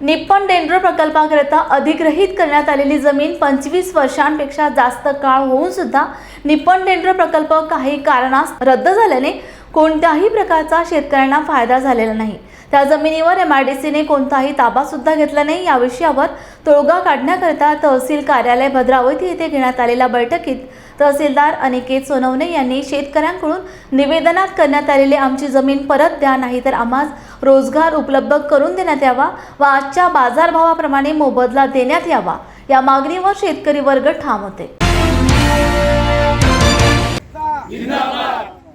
Nippon dendro प्रकल्पाकरिता अधिग्रहित करण्यात आलेली जमीन पंचवीस वर्षांपेक्षा जास्त काळ होऊन सुद्धा निप्पन डेंड्रो प्रकल्प काही कारणास रद्द झाल्याने कोणत्याही प्रकारचा शेतकऱ्यांना फायदा झालेला नाही. त्या जमिनीवर एम आय डी सीने कोणताही ताबा सुद्धा घेतला नाही. या विषयावर तोडगा काढण्याकरिता तहसील कार्यालय भद्रावती येथे घेण्यात आलेल्या बैठकीत तहसीलदार अनिकेत सोनवणे यांनी शेतकऱ्यांकडून निवेदनात करण्यात आलेली आमची जमीन परत द्या नाहीतर आम्हास रोजगार उपलब्ध करून देण्यात यावा व आजच्या बाजारभावाप्रमाणे मोबदला देण्यात यावा. या मागणीवर शेतकरी वर्ग ठाम होते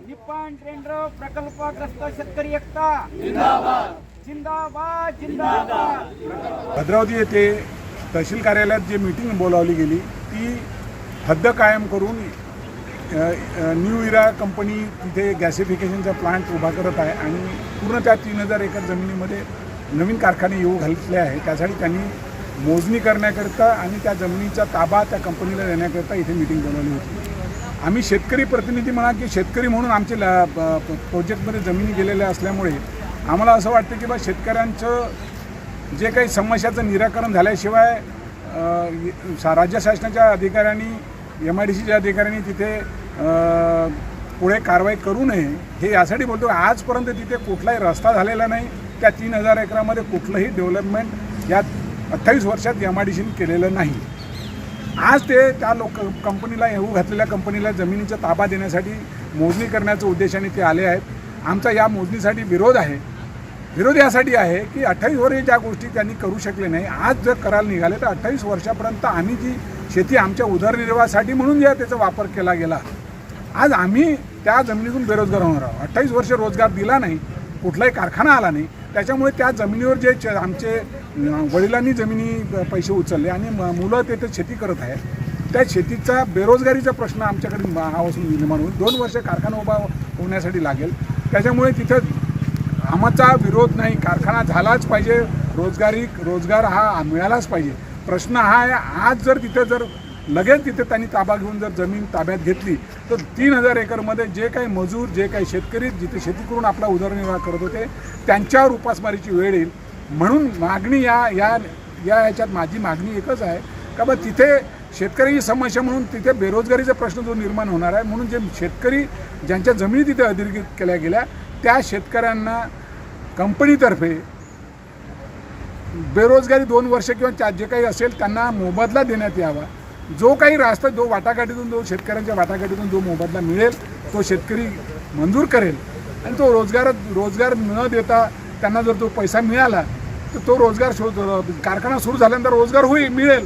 निप्पण टेंडर प्रकल्पग्रस्त शेतकरी एकता. जिंदाबाद. जिंदाबाद जिंदाबाद. भद्रावती येथे तहसील कार्यालयात जी मीटिंग बोलावली गेली ती हद्द कायम करून न्यू इरा कंपनी तिथे गॅसिफिकेशनचा प्लांट उभा करत आहे आणि पूर्ण त्या तीन हजार एकर जमिनीमध्ये नवीन कारखाने येऊ घातले आहे. त्यासाठी त्यांनी मोजणी करण्याकरिता आणि त्या जमिनीचा ताबा त्या कंपनीला देण्याकरिता इथे मीटिंग बोलावली होती. आम्ही शेतकरी प्रतिनिधी म्हणा की शेतकरी म्हणून आमचे प्रोजेक्टमध्ये जमिनी गेलेल्या असल्यामुळे आम्हाला असं वाटतं की बा शेतकऱ्यांचं जे काही समस्याचं निराकरण झाल्याशिवाय राज्य शासनाच्या अधिकाऱ्यांनी एम आय डी सीच्या अधिकाऱ्यांनी तिथे पुढे कारवाई करू नये हे यासाठी बोलतो. आजपर्यंत तिथे कुठलाही रस्ता झालेला नाही. त्या तीन हजार एकरामध्ये कुठलंही डेव्हलपमेंट या अठ्ठावीस वर्षात एम आय डी सीने केलेलं नाही. आज ते त्या लोक कंपनीला येऊ घातलेल्या कंपनीला जमिनीचा ताबा देण्यासाठी मोजणी करण्याच्या उद्देशाने ते आले आहेत. आमचा या मोजणीसाठी विरोध आहे. विरोध यासाठी आहे की अठ्ठावीस वर्षे ज्या गोष्टी त्यांनी करू शकले नाही आज जर करायला निघाले तर अठ्ठावीस वर्षापर्यंत आम्ही जी शेती आमच्या उदरनिर्वाहासाठी म्हणून ज्या त्याचा वापर केला गेला. आज आम्ही त्या जमिनीतून बेरोजगार होणार आहोत. अठ्ठावीस वर्ष रोजगार दिला नाही कुठलाही कारखाना आला नाही त्याच्यामुळे त्या जमिनीवर जे च- आमचे वडिलांनी जमिनी पैसे उचलले आणि म- मुलं तिथे शेती करत आहेत त्या शेतीचा बेरोजगारीचा प्रश्न आमच्याकडे हा निर्माण होईल. दोन वर्ष कारखाना उभा होण्यासाठी लागेल. त्याच्यामुळे तिथं आमचा विरोध नाही. कारखाना झालाच पाहिजे. रोजगारी रोजगार हा मिळालाच पाहिजे. प्रश्न हा आहे आज जर तिथे जर लगेच तिथे त्यांनी ताबा घेऊन जर जमीन ताब्यात घेतली तर तीन हजार एकरमध्ये जे काही मजूर जे काही शेतकरी जिथे शेती करून आपला उदरनिर्वाह करत होते त्यांच्यावर उपासमारीची वेळ येईल. म्हणून मागणी या या या ह्याच्यात माझी मागणी एकच आहे का बा तिथे शेतकरी समस्या म्हणून तिथे बेरोजगारीचा प्रश्न जो निर्माण होणार आहे म्हणून जे शेतकरी ज्यांच्या जमिनी तिथे अधिकृत केल्या गेल्या त्या शेतकऱ्यांना कंपनीतर्फे बेरोजगारी दोन वर्ष किंवा चार जे काही असेल त्यांना मोबदला देण्यात यावा. जो काही रास्ता जो वाटाघाटीतून जो शेतकऱ्यांच्या वाटाघाटीतून जो मोबदला मिळेल तो शेतकरी मंजूर करेल. आणि तो रोजगार रोजगार न देता त्यांना जर तो पैसा मिळाला तर तो रोजगार शोध कारखाना सुरू झाल्यानंतर रोजगार होईल मिळेल.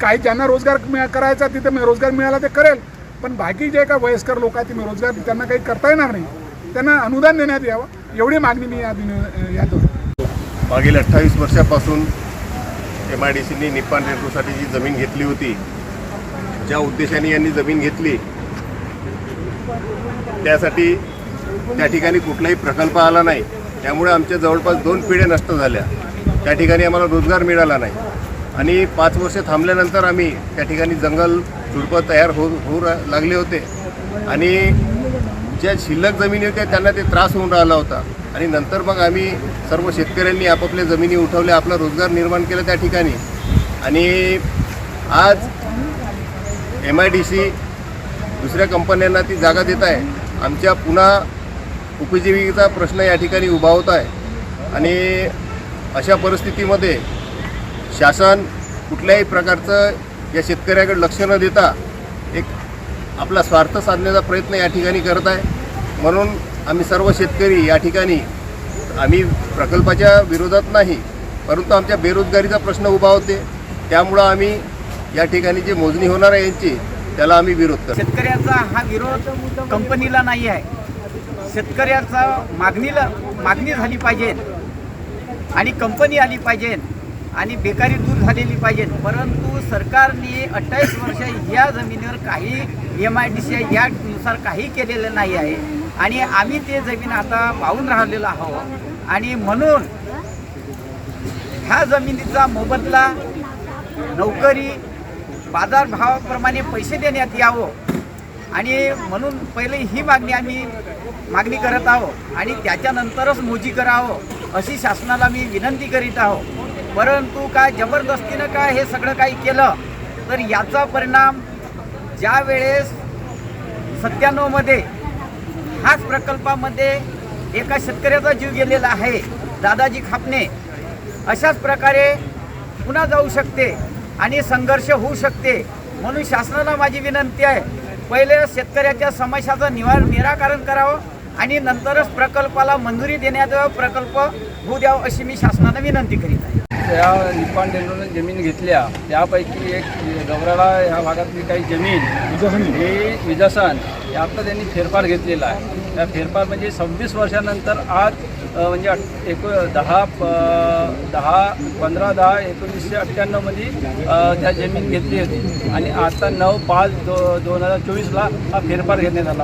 काही ज्यांना रोजगार मिळा करायचा तिथे मी रोजगार मिळाला ते करेल. पण बाकी जे काही वयस्कर लोक आहेत ते रोजगार त्यांना काही करता येणार नाही. त्यांना अनुदान देण्यात यावं. एवढी मागणी मी या दिन यात मागील अठ्ठावीस वर्षापासून एम आय डी सीने निप्पान रेल्वेसाठी जी जमीन घेतली होती ज्या उद्देशाने यांनी जमीन घेतली त्यासाठी त्या ठिकाणी कुठलाही प्रकल्प आला नाही. त्यामुळे आमच्या जवळपास दोन पिढ्या नष्ट झाल्या. त्या ठिकाणी आम्हाला रोजगार मिळाला नाही. आणि पाच वर्ष थांबल्यानंतर आम्ही त्या ठिकाणी जंगल झुडपं तयार हो होऊ रा- लागले होते. आणि ज्या शिल्लक जमिनी होत्या त्यांना ते त्रास होऊन राहिला होता. आणि नंतर मग आम्ही सर्व शेतकऱ्यांनी आपापल्या जमिनी उठवल्या आपला रोजगार निर्माण केला त्या ठिकाणी. आणि आज एम आय डी सी दुसऱ्या कंपन्यांना ती जागा देत आहे. आमच्या पुन्हा उपजीविकेचा प्रश्न या ठिकाणी उभा होत आहे. आणि अशा परिस्थितीमध्ये शासन कुठल्याही प्रकारचं या शेतकऱ्याकडे लक्ष न देता एक आपला स्वार्थ साधण्याचा प्रयत्न या ठिकाणी करत आहे. म्हणून आम्ही सर्व शेतकरी या ठिकाणी आम्ही प्रकल्पाच्या विरोधात नाही परंतु आमच्या बेरोजगारीचा प्रश्न उभा होते. त्यामुळं आम्ही या ठिकाणी जी मोजणी होणार आहे यांची त्याला आम्ही विरोध करतो. शेतकऱ्याचा हा विरोध कंपनीला नाही आहे. शेतकऱ्याचा मागणीला मागणी झाली पाहिजे आणि कंपनी आली पाहिजे. आणि बेकारी दूर झालेली पाहिजे परंतु सरकारने अठ्ठावीस वर्ष या जमिनीवर काही एम आय डी सी यानुसार काही केलेलं नाही आहे. आणि आम्ही ते जमीन आता पाहून राहिलेलो आहोत. आणि म्हणून ह्या जमिनीचा मोबदला नोकरी बाजारभावाप्रमाणे पैसे देण्यात यावं. आणि म्हणून पहिले ही मागणी आम्ही मागणी करत आहोत. आणि त्याच्यानंतरच मोजी करावं अशी शासनाला मी विनंती करीत आहो परंतु काय जबरदस्तीनं काय हे सगळं काही केलं? तर याचा परिणाम ज्या वेळेस सत्त्याण्णवमध्ये हाच प्रकल्पामध्ये एका शेतकऱ्याचा जीव गेलेला आहे दादाजी खापणे अशाच प्रकारे पुन्हा जाऊ शकते आणि संघर्ष होऊ शकते म्हणून शासनाला माझी विनंती आहे पहिले शेतकऱ्याच्या समस्याचं निवार निराकरण करावं आणि नंतरच प्रकल्पाला मंजुरी देण्यात प्रकल्प होऊ द्यावं अशी मी शासनाला विनंती करीत आहे. त्या निपाण टेंडरने जमीन घेतल्या. त्यापैकी एक गवराळा ह्या भागातली काही जमीन ही विजसन आता त्यांनी फेरफार घेतलेला आहे. त्या फेरफार म्हणजे सव्वीस वर्षानंतर आज म्हणजे अट- एको दहा प- दहा पंधरा दहा एकोणीसशे अठ्ठ्याण्णवमध्ये त्या जमीन घेतली होती. आणि आता नऊ पाच दो दोन हजार चोवीसला हा फेरफार घेण्यात आला.